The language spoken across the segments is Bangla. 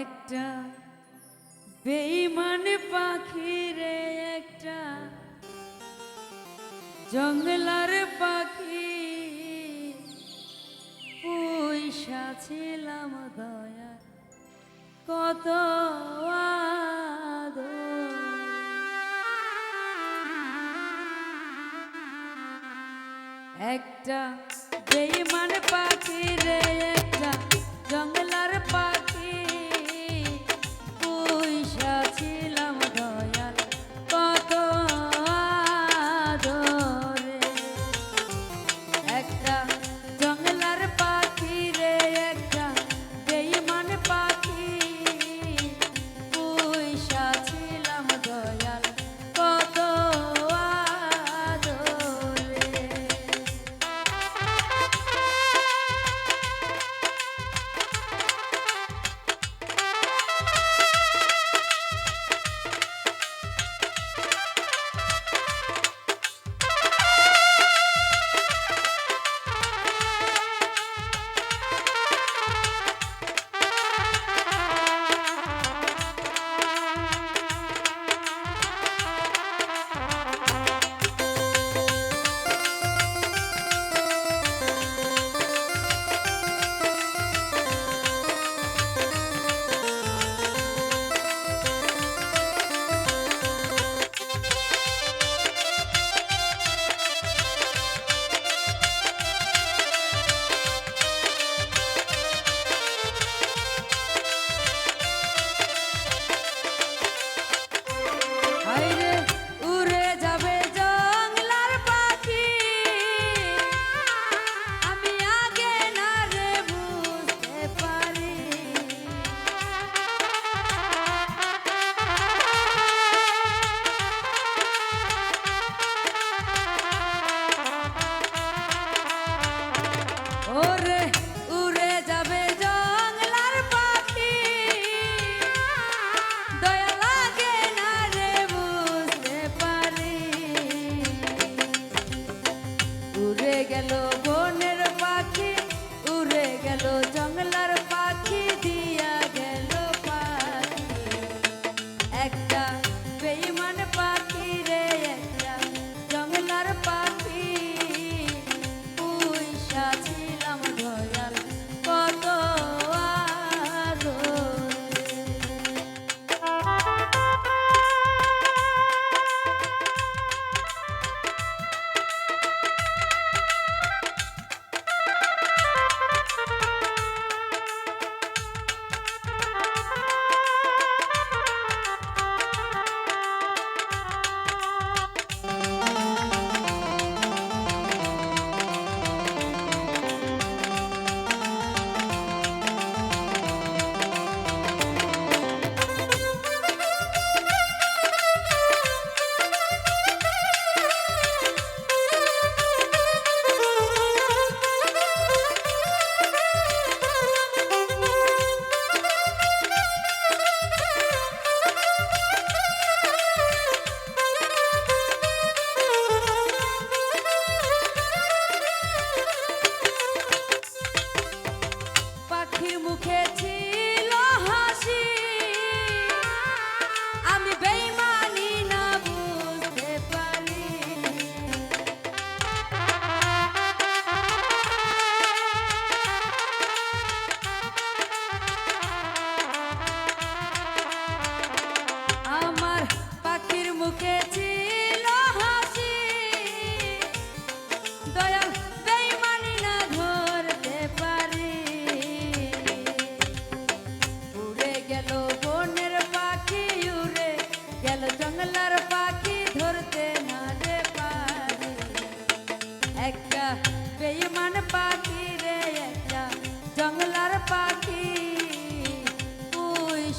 একটা বেইমান পাখিরে একটা জঙ্গলার পাখি। পয়সা ছিলাম দয়া কত একটা বেইমান পাখিরে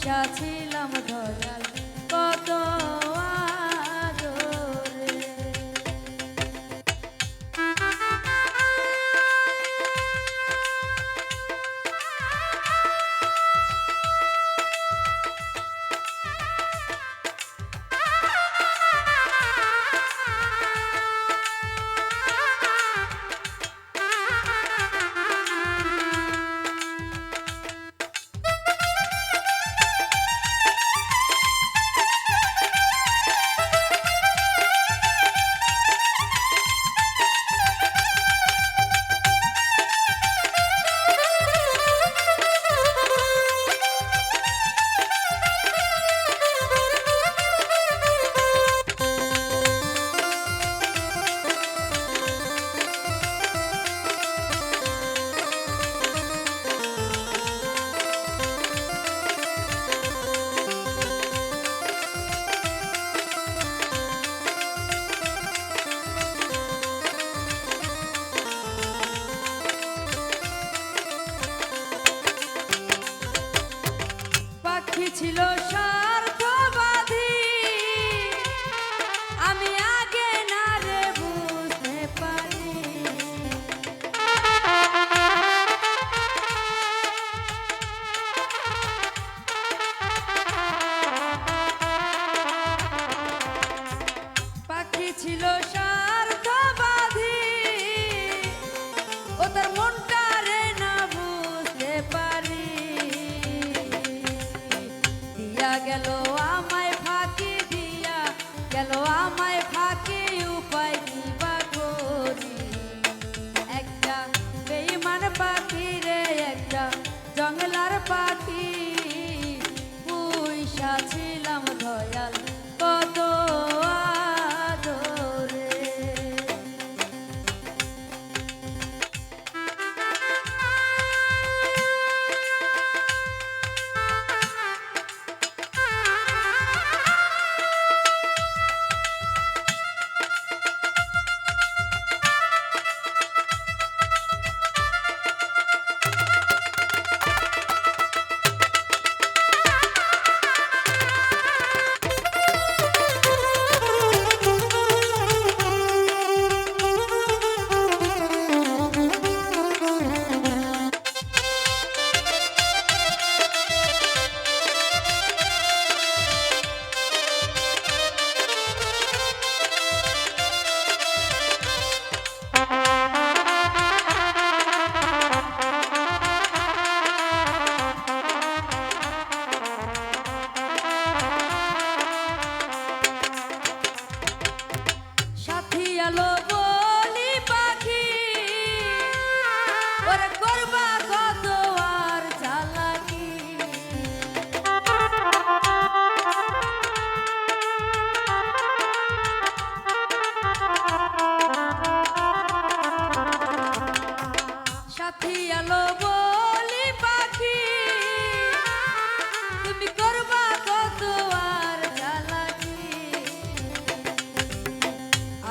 আশা ছিল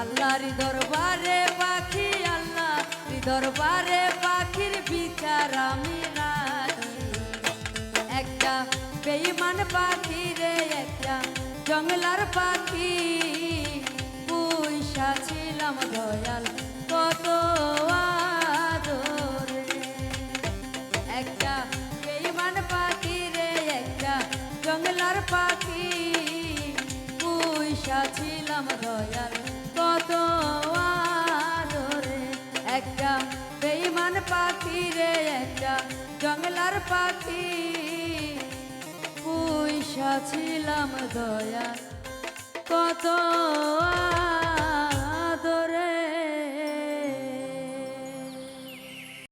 আল্লাহর দরবারে পাখি আল্লাহ দরবারে পাখির বিচার আমি একটা বেইমান পাখি রে, একটা জঙ্গলার পাখি। পয়সা ছিলাম দয়াল, কত একটা বেইমান পাখি রে একটা জঙ্গলার পাখি। পয়সা ছিলাম দয়া কত আদরে